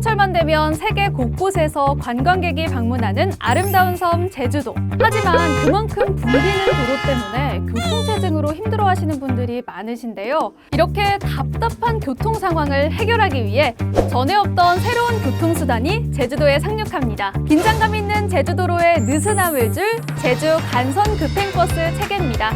휴가철만 되면 세계 곳곳에서 관광객이 방문하는 아름다운 섬 제주도. 하지만 그만큼 붐비는 도로 때문에 교통체증으로 힘들어하시는 분들이 많으신데요. 이렇게 답답한 교통 상황을 해결하기 위해 전에 없던 새로운 교통수단이 제주도에 상륙합니다. 긴장감 있는 제주도로의 느슨함을 줄 제주 간선 급행버스 체계입니다.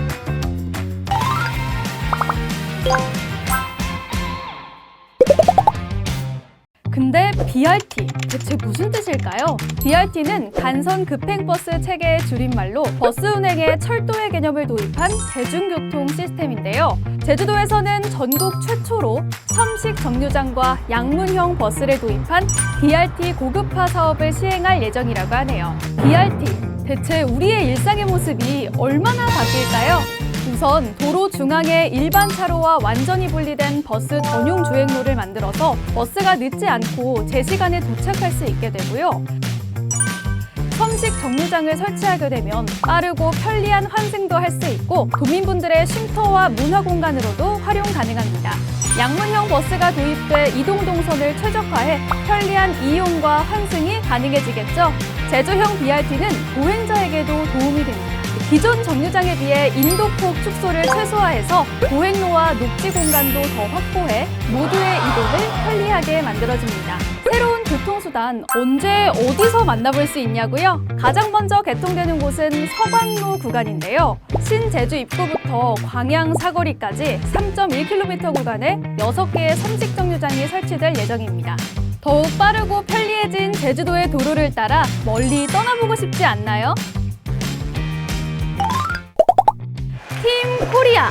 근데 BRT 대체 무슨 뜻일까요? BRT는 간선 급행버스 체계의 줄임말로 버스 운행에 철도의 개념을 도입한 대중교통 시스템인데요. 제주도에서는 전국 최초로 섬식 정류장과 양문형 버스를 도입한 BRT 고급화 사업을 시행할 예정이라고 하네요. BRT 대체 우리의 일상의 모습이 얼마나 바뀔까요? 우선 도로 중앙에 일반 차로와 완전히 분리된 버스 전용 주행로를 만들어서 버스가 늦지 않고 제 시간에 도착할 수 있게 되고요. 섬식 정류장을 설치하게 되면 빠르고 편리한 환승도 할 수 있고 도민분들의 쉼터와 문화 공간으로도 활용 가능합니다. 양문형 버스가 도입돼 이동 동선을 최적화해 편리한 이용과 환승이 가능해지겠죠. 제주형 BRT는 보행자에게도 도움이 됩니다. 기존 정류장에 비해 인도폭 축소를 최소화해서 보행로와 녹지 공간도 더 확보해 모두의 이동을 편리하게 만들어줍니다. 새로운 교통수단 언제 어디서 만나볼 수 있냐고요? 가장 먼저 개통되는 곳은 서광로 구간인데요. 신제주 입구부터 광양 사거리까지 3.1km 구간에 6개의 섬식 정류장이 설치될 예정입니다. 더욱 빠르고 편리해진 제주도의 도로를 따라 멀리 떠나보고 싶지 않나요? 팀 코리아!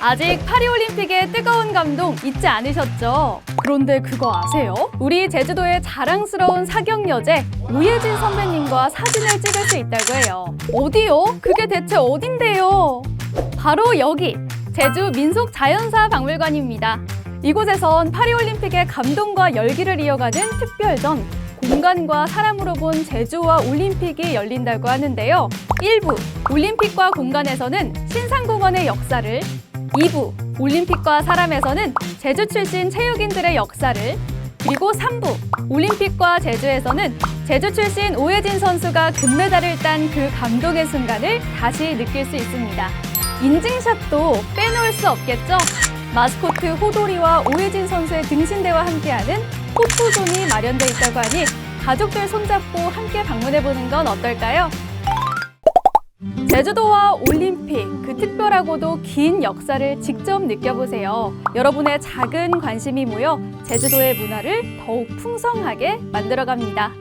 아직 파리올림픽의 뜨거운 감동 잊지 않으셨죠? 그런데 그거 아세요? 우리 제주도의 자랑스러운 사격 여제 우예진 선배님과 사진을 찍을 수 있다고 해요. 어디요? 그게 대체 어딘데요? 바로 여기 제주 민속 자연사 박물관입니다. 이곳에선 파리올림픽의 감동과 열기를 이어가는 특별전 공간과 사람으로 본 제주와 올림픽이 열린다고 하는데요. 1부 올림픽과 공간에서는 신상공원의 역사를 2부 올림픽과 사람에서는 제주 출신 체육인들의 역사를 그리고 3부 올림픽과 제주에서는 제주 출신 오혜진 선수가 금메달을 딴 그 감동의 순간을 다시 느낄 수 있습니다. 인증샷도 빼놓을 수 없겠죠? 마스코트 호돌이와 오혜진 선수의 등신대와 함께하는 포토존이 마련돼 있다고 하니 가족들 손잡고 함께 방문해보는 건 어떨까요? 제주도와 올림픽, 그 특별하고도 긴 역사를 직접 느껴보세요. 여러분의 작은 관심이 모여 제주도의 문화를 더욱 풍성하게 만들어갑니다.